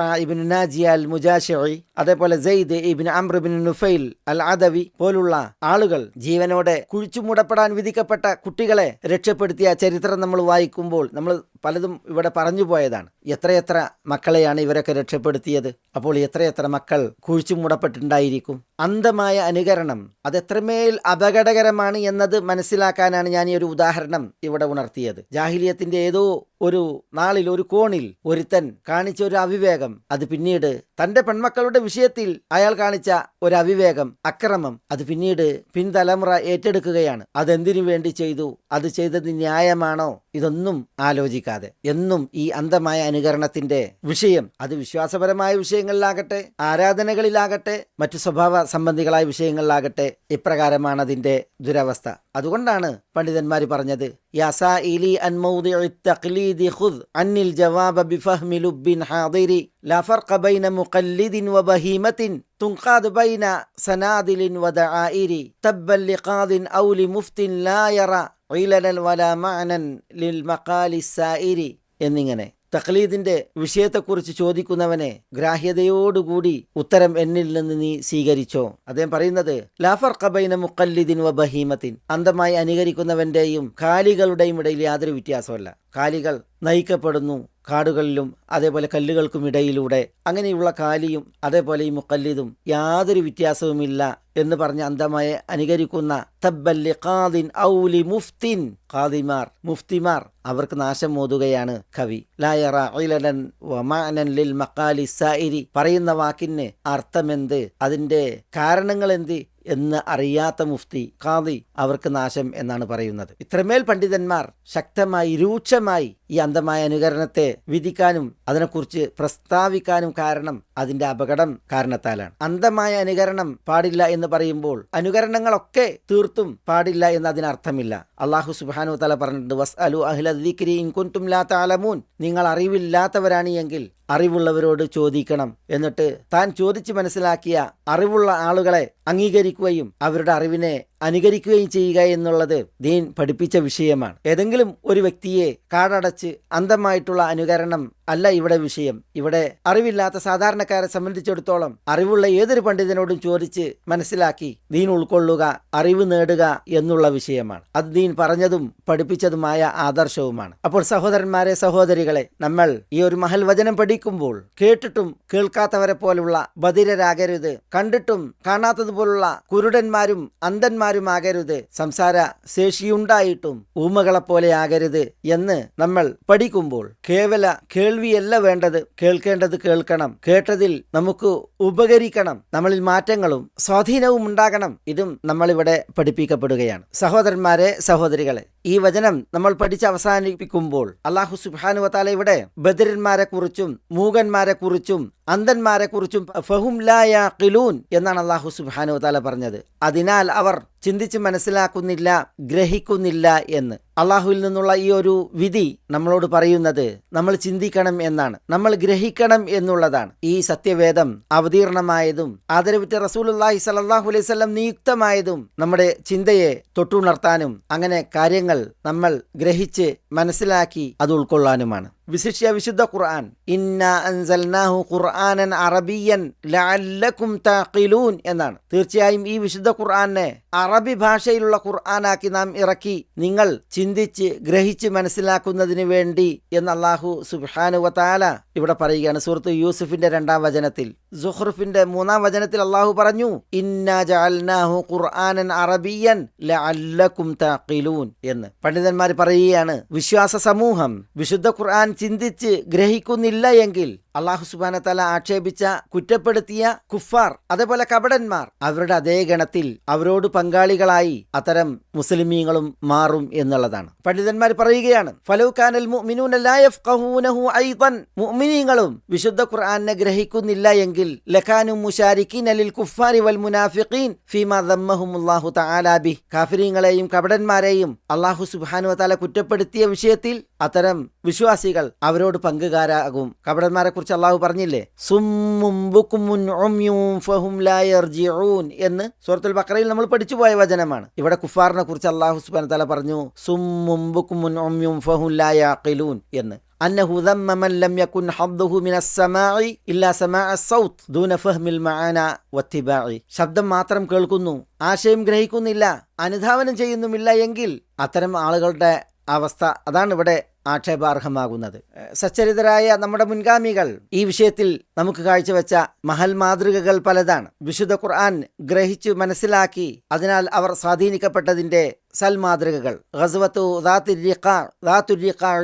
അൽ മുജാഷിഇ അതേപോലെ സെയ്ദ് ഇബ്നു അംർ ഇബ്നു നുഫൈൽ അൽ അദവി പോലുള്ള ആളുകൾ ജീവനോടെ കുഴിച്ചുമൂടപ്പെടാൻ വിധിക്കപ്പെട്ട കുട്ടികളെ രക്ഷപ്പെടുത്തിയ ചരിത്രം നമ്മൾ വായിക്കുമ്പോൾ നമ്മൾ പലതും ഇവിടെ പറഞ്ഞു പോയതാണ്. എത്രയെത്ര മക്കളെയാണ് ഇവരൊക്കെ രക്ഷപ്പെടുത്തിയത്? അപ്പോൾ എത്രയെത്ര മക്കൾ കുഴിച്ചു മൂടപ്പെട്ടിട്ടുണ്ടായിരിക്കും? അന്ധമായ അനുകരണം അത് എത്രമേൽ അപകടകരമാണ് എന്നത് മനസ്സിലാക്കാനാണ് ഞാൻ ഈ ഒരു ഉദാഹരണം ഇവിടെ ഉണർത്തിയത്. ജാഹിലിയത്തിന്റെ ഏതോ ഒരു നാളിൽ ഒരു കോണിൽ ഒരുത്തൻ കാണിച്ച ഒരു അവിവേകം അത് പിന്നീട് തന്റെ പെൺമക്കളുടെ വിഷയത്തിൽ അയാൾ കാണിച്ച ഒരു അവിവേകം അക്രമം അത് പിന്നീട് പിൻതലമുറ ഏറ്റെടുക്കുകയാണ്. അതെന്തിനു വേണ്ടി ചെയ്തു? അത് ചെയ്തത് ന്യായമാണോ? ഇതൊന്നും ആലോചിക്കാതെ എന്നും ഈ അന്ധമായ അനുകരണത്തിന്റെ വിഷയം അത് വിശ്വാസപരമായ വിഷയങ്ങളിലാകട്ടെ ആരാധനകളിലാകട്ടെ മറ്റു സ്വഭാവ സംബന്ധികളായ വിഷയങ്ങളിലാകട്ടെ ഇപ്രകാരമാണ് അതിന്റെ ദുരവസ്ഥ. അതുകൊണ്ടാണ് പണ്ഡിതന്മാർ പറഞ്ഞത് യാസാഇലി അൻ മൗദിഇ التقليد خذ عني الجواب بفهم لب حاضر لا فرق بين مقلد وبهيمة تنقاد بين سنادل ودعائر تبا لقاض أو لمفت لا يرى عللا ولا معنى للمقال السائر എന്നിങ്ങനെ തഖ്ലീദിന്റെ വിഷയത്തെക്കുറിച്ച് ചോദിക്കുന്നവനെ ഗ്രാഹ്യതയോടുകൂടി ഉത്തരം എന്നിൽ നിന്ന് നീ സ്വീകരിച്ചോ. അദ്ദേഹം പറയുന്നത് ലാഫർ കബൈന മുക്കല്ലിദിൻ വ ബഹീമത്തിൻ. അന്ധമായി അനുകരിക്കുന്നവന്റെയും കാലികളുടെയും ഇടയിൽ യാതൊരു വ്യത്യാസമല്ല കാലികൾ നയിക്കപ്പെടുന്നു കാടുകളിലും അതേപോലെ കല്ലുകൾക്കും ഇടയിലൂടെ അങ്ങനെയുള്ള കാലിയും അതേപോലെ ഈ മുക്കല്ലിതും യാതൊരു വ്യത്യാസവുമില്ല എന്ന് പറഞ്ഞ് അന്ധമായി അനുകരിക്കുന്ന തബ്ബല്ലി ഖാദിൻ ഔലി മുഫ്തിൻ ഖാദിമാർ മുഫ്തിമാർ അവർക്ക് നാശം മോതുകയാണ് കവി. ലായറ ലിൽ പറയുന്ന വാക്കിന് അർത്ഥമെന്ത്? അതിന്റെ കാരണങ്ങൾ എന്ത് എന്ന് അറിയാത്ത മുഫ്തി ഖാദി അവർക്ക് നാശം എന്നാണ് പറയുന്നത്. ഇത്രമേൽ പണ്ഡിതന്മാർ ശക്തമായി രൂക്ഷമായി ഈ അന്ധമായ അനുകരണത്തെ വിധിക്കാനും അതിനെക്കുറിച്ച് പ്രസ്താവിക്കാനും കാരണം അതിന്റെ അപകടം കാരണത്താലാണ്. അന്ധമായ അനുകരണം പാടില്ല എന്ന് പറയുമ്പോൾ അനുകരണങ്ങളൊക്കെ തീർത്തും പാടില്ല എന്ന് അതിനർത്ഥമില്ല അള്ളാഹു സുബാനു തല പറഞ്ഞിട്ടുണ്ട് വസ് അലു അഹ്ലീൻ ലാ താലമൂൻ നിങ്ങൾ അറിവില്ലാത്തവരാണ് എങ്കിൽ അറിവുള്ളവരോട് ചോദിക്കണം എന്നിട്ട് താൻ ചോദിച്ച് മനസ്സിലാക്കിയ അറിവുള്ള ആളുകളെ അംഗീകരിക്കുകയും അവരുടെ അറിവിനെ അനുകരിക്കുകയും ചെയ്യുക എന്നുള്ളത് ദീൻ പഠിപ്പിച്ച വിഷയമാണ്. ഏതെങ്കിലും ഒരു വ്യക്തിയെ കാടടച്ച് അന്ധമായിട്ടുള്ള അനുകരണം അല്ല ഇവിടെ വിഷയം. ഇവിടെ അറിവില്ലാത്ത സാധാരണക്കാരെ സംബന്ധിച്ചിടത്തോളം അറിവുള്ള ഏതൊരു പണ്ഡിതനോടും ചോദിച്ച് മനസ്സിലാക്കി ദീൻ ഉൾക്കൊള്ളുക അറിവ് നേടുക എന്നുള്ള വിഷയമാണ്. അത് ദീൻ പറഞ്ഞതും പഠിപ്പിച്ചതുമായ ആദർശവുമാണ്. അപ്പോൾ സഹോദരന്മാരെ സഹോദരികളെ നമ്മൾ ഈ ഒരു മഹൽ വചനം പഠിക്കുമ്പോൾ കേട്ടിട്ടും കേൾക്കാത്തവരെ പോലുള്ള ബധിരരാകരുത്. കണ്ടിട്ടും കാണാത്തതുപോലുള്ള കുരുടന്മാരും അന്ധന്മാരുമാകരുത് സംസാര ശേഷിയുണ്ടായിട്ടും ഊമകളെ പോലെ ആകരുത് എന്ന് നമ്മൾ പഠിക്കുമ്പോൾ കേവല കേൾവിയല്ല വേണ്ടത്. കേൾക്കേണ്ടത് കേൾക്കണം. കേട്ടതിൽ നമുക്ക് ഉപകരിക്കണം. നമ്മളിൽ മാറ്റങ്ങളും സ്വാധീനവും ഉണ്ടാകണം. ഇതും നമ്മളിവിടെ പഠിപ്പിക്കപ്പെടുകയാണ്. സഹോദരന്മാരെ സഹോദരികളെ ഈ വചനം നമ്മൾ പഠിച്ച് അവസാനിപ്പിക്കുമ്പോൾ അള്ളാഹു സുബാനു വത്താല ഇവിടെ ബദരന്മാരെ കുറിച്ചും മൂകന്മാരെ കുറിച്ചും അന്ധന്മാരെ കുറിച്ചും ഫഹും ലായ കിലൂൻ എന്നാണ് അള്ളാഹു സുബാനു വത്താല പറഞ്ഞത്. അതിനാൽ അവർ ചിന്തിച്ച് മനസ്സിലാക്കുന്നില്ല ഗ്രഹിക്കുന്നില്ല എന്ന്. അള്ളാഹുവിൽ നിന്നുള്ള ഈ ഒരു വിധി നമ്മളോട് പറയുന്നത് നമ്മൾ ചിന്തിക്കണം എന്നാണ്. നമ്മൾ ഗ്രഹിക്കണം എന്നുള്ളതാണ്. ഈ സത്യവേദം അവതീർണമായതും ആദരവിറ്റ റസൂലുല്ലാഹി സലാഹു അലൈഹി സ്വലം നിയുക്തമായതും നമ്മുടെ ചിന്തയെ തൊട്ടുണർത്താനും അങ്ങനെ കാര്യങ്ങൾ നമ്മൾ ഗ്രഹിച്ച് മനസ്സിലാക്കി അത് ഉൾക്കൊള്ളാനുമാണ്. വിശിഷ്യ വിശുദ്ധ ഖുർആൻ. ഇന്ന അൻസൽനാഹു ഖുർആനൻ അറബിയൻ ലഅല്ലക്കും താഖിലൂൻ എന്നാണ്. തീർച്ചയായും ഈ വിശുദ്ധ ഖുർആനെ അറബി ഭാഷയിലുള്ള ഖുർആനാക്കി നാം ഇറക്കി നിങ്ങൾ ചിന്തിച്ച് ഗ്രഹിച്ച് മനസ്സിലാക്കുന്നതിന് വേണ്ടി എന്ന് അള്ളാഹു സുബ്ഹാനു വതാല ഇവിടെ പറയുകയാണ് സുഹൃത്ത് യൂസുഫിന്റെ രണ്ടാം വചനത്തിൽ. സുഹ്റുഫിന്റെ മൂന്നാം വചനത്തിൽ അള്ളാഹു പറഞ്ഞു അറബിയൻ താഖിലൂൻ എന്ന്. പണ്ഡിതന്മാർ പറയുകയാണ് വിശ്വാസ സമൂഹം വിശുദ്ധ ഖുർആൻ ചിന്തിച്ച് ഗ്രഹിക്കുന്നില്ല എങ്കിൽ അള്ളാഹു സുബാന തല ആക്ഷേപിച്ച കുറ്റപ്പെടുത്തിയ കുഫാർ അതേപോലെ കപടന്മാർ അവരുടെ അതേ ഗണത്തിൽ അവരോട് പങ്കാളികളായി അത്തരം മുസ്ലിമീങ്ങളും മാറും എന്നുള്ളതാണ്. പണ്ഡിതന്മാർ പറയുകയാണ് ഫലൂഖാനൽ മുഅ്മിനീങ്ങളും വിശുദ്ധ ഖുർആാനെ ഗ്രഹിക്കുന്നില്ല എങ്കിൽ ലഖാനു കാഫിരീങ്ങളെയും കപടന്മാരെയും അള്ളാഹു സുബാനു തല കുറ്റപ്പെടുത്തിയ വിഷയത്തിൽ അത്തരം വിശ്വാസികൾ അവരോട് പങ്കുകാരാകും കപടന്മാരെ കുറിച്ച് അള്ളാഹു പറഞ്ഞില്ലേ സുമ്മും ബുക്കുമുൻ ഉമ്യും ഫഹും ലാ യർജിഊൻ എന്ന് സൂറത്തുൽ ബഖറയിൽ നമ്മൾ പഠിച്ചു പോയ വചനമാണ് ഇവിടെ കുഫാറിനെ കുറിച്ച് അള്ളാഹു സുബ്ഹാനഹു വതആല പറഞ്ഞു സുമ്മും ബുക്കുമുൻ ഉമ്യും ഫഹും ലാ യഖിലൂൻ എന്ന് أنه ذم من لم يكن حظه من السماع إلا سماع الصوت دون فهم المعنى واتباع ശബ്ദം മാത്രം കേൾക്കുന്നു ആശയം ഗ്രഹിക്കുന്നില്ല അനുധാവനം ചെയ്യുന്നുമില്ല എങ്കിൽ അത്തരം ആളുകളുടെ അവസ്ഥ അതാണ് ഇവിടെ ആക്ഷേപാർഹമാകുന്നത്. സച്ചരിതരായ നമ്മുടെ മുൻഗാമികൾ ഈ വിഷയത്തിൽ നമുക്ക് കാഴ്ചവെച്ച മഹൽ മാതൃകകൾ പലതാണ്. വിശുദ്ധ ഖുർആൻ ഗ്രഹിച്ചു മനസ്സിലാക്കി അതിനാൽ അവർ സ്വാധീനിക്കപ്പെട്ടതിന്റെ സൽമാതൃകകൾ ഗസ്വത്തു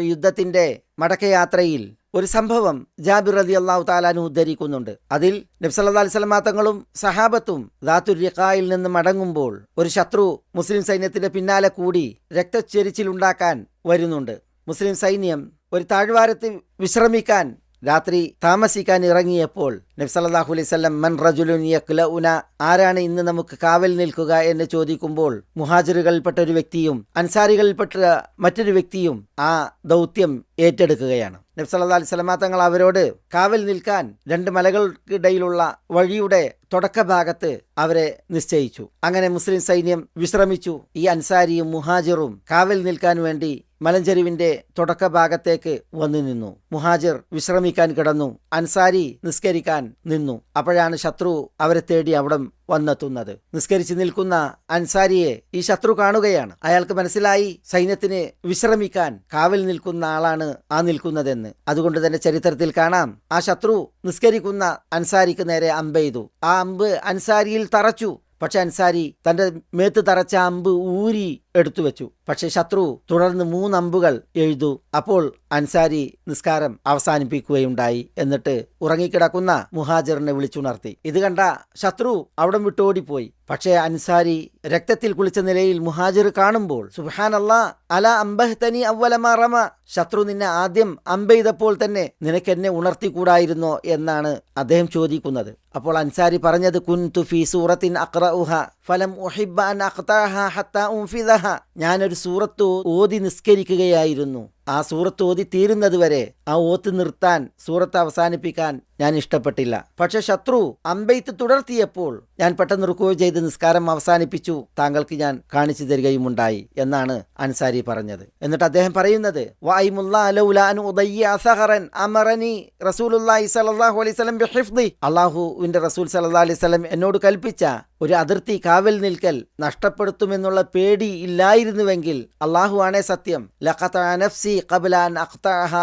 യുദ്ധത്തിന്റെ മടക്കയാത്രയിൽ ഒരു സംഭവം ജാബിർ അലി അള്ളാഹു താലാനു ഉദ്ധരിക്കുന്നുണ്ട്. അതിൽ നബ്സല്ലാ അലിസ്ലമാ തങ്ങളും സഹാബത്തും ദാത്തുരിഖായിൽ നിന്ന് മടങ്ങുമ്പോൾ ഒരു ശത്രു മുസ്ലിം സൈന്യത്തിന്റെ പിന്നാലെ കൂടി രക്തച്ചെരിച്ചിലുണ്ടാക്കാൻ വരുന്നുണ്ട്. മുസ്ലിം സൈന്യം ഒരു താഴ്വാരത്തിൽ വിശ്രമിക്കാൻ രാത്രി താമസിക്കാൻ ഇറങ്ങിയപ്പോൾ നബ്സല്ലാഹു അലൈവല്ലം മൻ റജുലുൻ യക്ലഉന ആരാണ് ഇന്ന് നമുക്ക് കാവൽ നിൽക്കുക എന്ന് ചോദിക്കുമ്പോൾ മുഹാജിറുകളിൽപ്പെട്ട ഒരു വ്യക്തിയും അൻസാരികളിൽപ്പെട്ട മറ്റൊരു വ്യക്തിയും ആ ദൗത്യം ഏറ്റെടുക്കുകയാണ്. നബ്സല്ലാ അലൈഹി സ്വലമാ തങ്ങൾ അവരോട് കാവൽ നിൽക്കാൻ രണ്ട് മലകൾക്കിടയിലുള്ള വഴിയുടെ തുടക്ക ഭാഗത്ത് അവരെ നിശ്ചയിച്ചു. അങ്ങനെ മുസ്ലിം സൈന്യം വിശ്രമിച്ചു. ഈ അൻസാരിയും മുഹാജിറും കാവൽ നിൽക്കാൻ വേണ്ടി മലഞ്ചെരുവിന്റെ തുടക്ക ഭാഗത്തേക്ക് വന്നു നിന്നു. മുഹാജിർ വിശ്രമിക്കാൻ കിടന്നു. അൻസാരി നിസ്കരിക്കാൻ നിന്നു. അപ്പോഴാണ് ശത്രു അവരെ തേടി അവിടം വന്നെത്തുന്നത്. നിസ്കരിച്ചു നിൽക്കുന്ന അൻസാരിയെ ഈ ശത്രു കാണുകയാണ്. അയാൾക്ക് മനസ്സിലായി സൈന്യത്തിന് വിശ്രമിക്കാൻ കാവൽ നിൽക്കുന്ന ആളാണ് ആ നിൽക്കുന്നതെന്ന്. അതുകൊണ്ട് തന്നെ ചരിത്രത്തിൽ കാണാം. ആ ശത്രു നിസ്കരിക്കുന്ന അൻസാരിക്ക് നേരെ അമ്പെയ്തു ആ അമ്പ് അൻസാരിയിൽ തറച്ചു. പക്ഷെ അൻസാരി തന്റെ മേത്ത് തറച്ച അമ്പ് ഊരി എടുത്തു വെച്ചു. പക്ഷെ ശത്രു തുടർന്ന് മൂന്ന് അമ്പുകൾ എഴുതു. അപ്പോൾ അൻസാരി നിസ്കാരം അവസാനിപ്പിക്കുകയുണ്ടായി. എന്നിട്ട് ഉറങ്ങിക്കിടക്കുന്ന മുഹാജിറിനെ വിളിച്ചുണർത്തി. ഇത് കണ്ട ശത്രു അവിടം വിട്ടോടിപ്പോയി. പക്ഷേ അൻസാരി രക്തത്തിൽ കുളിച്ച നിലയിൽ മുഹാജിർ കാണുമ്പോൾ സുബാനല്ലാ അല അംബഹ്തനി അവലമാറമ ശത്രു നിന്നെ ആദ്യം അമ്പെയ്തപ്പോൾ തന്നെ നിനക്ക് എന്നെ ഉണർത്തിക്കൂടായിരുന്നോ എന്നാണ് അദ്ദേഹം ചോദിക്കുന്നത്. അപ്പോൾ അൻസാരി പറഞ്ഞത് കുൻ തുഫി സൂറത്തിൻ അഖ്റഉഹ ഫലം ഉഹിബ്ബ അൻ അഖ്തഅഹ ഹത്താ ഞാനൊരു സൂറത്തു ഓതി നിസ്കരിക്കുകയായിരുന്നു. ആ സൂറത്ത് ഓതി തീരുന്നത് വരെ ആ ഓത്ത് നിർത്താൻ സൂറത്ത് അവസാനിപ്പിക്കാൻ ഞാൻ ഇഷ്ടപ്പെട്ടില്ല. പക്ഷെ ശത്രു അമ്പെയ്ത്ത് തുടർത്തിയപ്പോൾ ഞാൻ പെട്ടെന്ന് റുക്കോ ചെയ്ത് നിസ്കാരം അവസാനിപ്പിച്ചു. താങ്കൾക്ക് ഞാൻ കാണിച്ചു തരികയും ഉണ്ടായി എന്നാണ് അൻസാരി പറഞ്ഞത്. എന്നിട്ട് അദ്ദേഹം പറയുന്നത് അള്ളാഹുവിന്റെ റസൂൽ സല്ലല്ലാഹു അലൈഹി എന്നോട് കൽപ്പിച്ച ഒരു അതിർത്തി കാവൽ നിൽക്കൽ നഷ്ടപ്പെടുത്തുമെന്നുള്ള പേടി ഇല്ലായിരുന്നുവെങ്കിൽ അള്ളാഹു ആണേ സത്യം. ലഖത നഫ്സി ഖബ്ല അൻ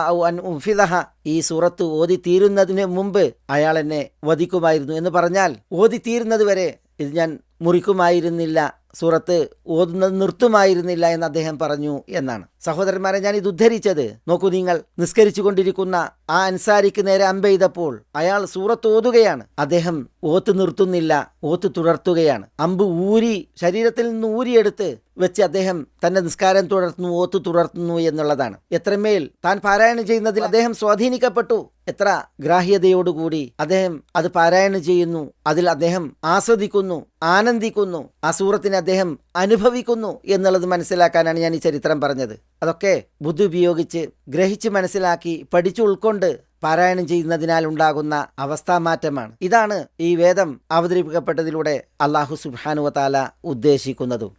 ഔ അൻ ഉൻഫിദഹ ഈ സൂറത്ത് ഓതി തീരുന്നതിന് മുമ്പ് അയാൾ എന്നെ വധിക്കുമായിരുന്നു എന്ന് പറഞ്ഞാൽ ഓതി തീരുന്നത് വരെ ഇത് ഞാൻ മുറിക്കുമായിരുന്നില്ല. സൂറത്ത് ഓതുന്നത് നിർത്തുമായിരുന്നില്ല എന്ന് അദ്ദേഹം പറഞ്ഞു എന്നാണ്. സഹോദരന്മാരെ ഞാൻ ഇത് ഉദ്ധരിച്ചത്. നോക്കൂ നിങ്ങൾ നിസ്കരിച്ചു കൊണ്ടിരിക്കുന്ന ആ അൻസാരിക്ക് നേരെ അമ്പെയ്തപ്പോൾ അയാൾ സൂറത്ത് ഓതുകയാണ്. അദ്ദേഹം ഓത്ത് നിർത്തുന്നില്ല ഓത്ത് തുടർത്തുകയാണ്. അമ്പ് ഊരി ശരീരത്തിൽ നിന്ന് ഊരിയെടുത്ത് വെച്ച് അദ്ദേഹം തന്റെ നിസ്കാരം തുടർത്തുന്നു ഓത്ത് തുടർത്തുന്നു എന്നുള്ളതാണ്. എത്രമേൽ താൻ പാരായണം ചെയ്യുന്നതിൽ അദ്ദേഹം സ്വാധീനിക്കപ്പെട്ടു. എത്ര ഗ്രാഹ്യതയോടുകൂടി അദ്ദേഹം അത് പാരായണം ചെയ്യുന്നു. അതിൽ അദ്ദേഹം ആസ്വദിക്കുന്നു ആനന്ദിക്കുന്നു ആ സൂറത്തിനെ അദ്ദേഹം അനുഭവിക്കുന്നു എന്നുള്ളത് മനസ്സിലാക്കാനാണ് ഞാൻ ഈ ചരിത്രം പറഞ്ഞത്. അതൊക്കെ ബുദ്ധി ഉപയോഗിച്ച് ഗ്രഹിച്ച് മനസ്സിലാക്കി പഠിച്ചു ഉൾക്കൊണ്ട് പാരായണം ചെയ്യുന്നതിനാൽ ഉണ്ടാകുന്ന അവസ്ഥാ മാറ്റമാണ് ഇതാണ് ഈ വേദം അവതരിപ്പിക്കപ്പെട്ടതിലൂടെ അള്ളാഹു സുബാനുവതാല ഉദ്ദേശിക്കുന്നതും.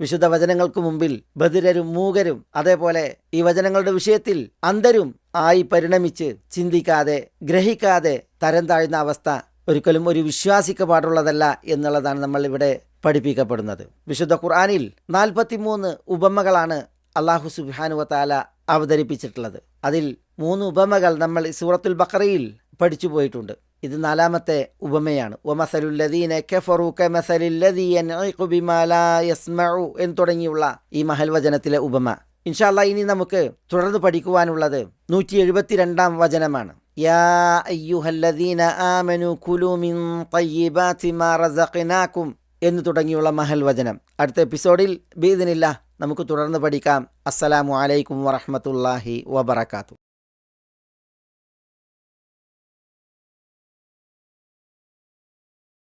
വിശുദ്ധ വചനങ്ങൾക്ക് മുമ്പിൽ ബദിരരും മൂകരും അതേപോലെ ഈ വചനങ്ങളുടെ വിഷയത്തിൽ അന്തരും ആയി പരിണമിച്ച് ചിന്തിക്കാതെ ഗ്രഹിക്കാതെ തരം താഴ്ന്ന അവസ്ഥ ഒരിക്കലും ഒരു വിശ്വാസിക്ക് പാടുള്ളതല്ല എന്നുള്ളതാണ് നമ്മൾ ഇവിടെ പഠിപ്പിക്കപ്പെടുന്നത്. വിശുദ്ധ ഖുർആാനിൽ നാൽപ്പത്തിമൂന്ന് ഉപമകളാണ് അള്ളാഹു സുബാനുവത്താല അവതരിപ്പിച്ചിട്ടുള്ളത്. അതിൽ മൂന്ന് ഉപമകൾ നമ്മൾ സൂറത്തുൽ ബക്കറയിൽ പഠിച്ചു പോയിട്ടുണ്ട്. ഇത് നാലാമത്തെ ഉപമയാണ്. എന്ന് തുടങ്ങിയുള്ള ഈ മഹൽ വചനത്തിലെ ഉപമ. ഇൻഷാല്ല ഇനി നമുക്ക് തുടർന്ന് പഠിക്കുവാനുള്ളത് നൂറ്റി എഴുപത്തിരണ്ടാം വചനമാണ്. യാ കുലു മിൻ തയ്യിബാതി മാ റസഖ്നാകും എന്ന് തുടങ്ങിയുള്ള മഹൽ വചനം അടുത്ത എപ്പിസോഡിൽ ബീദിനില്ല നമുക്ക് തുടർന്ന് പഠിക്കാം. അസ്സലാമു അലൈക്കും വറഹ്മത്തുള്ളാഹി വബറകാതുഹു.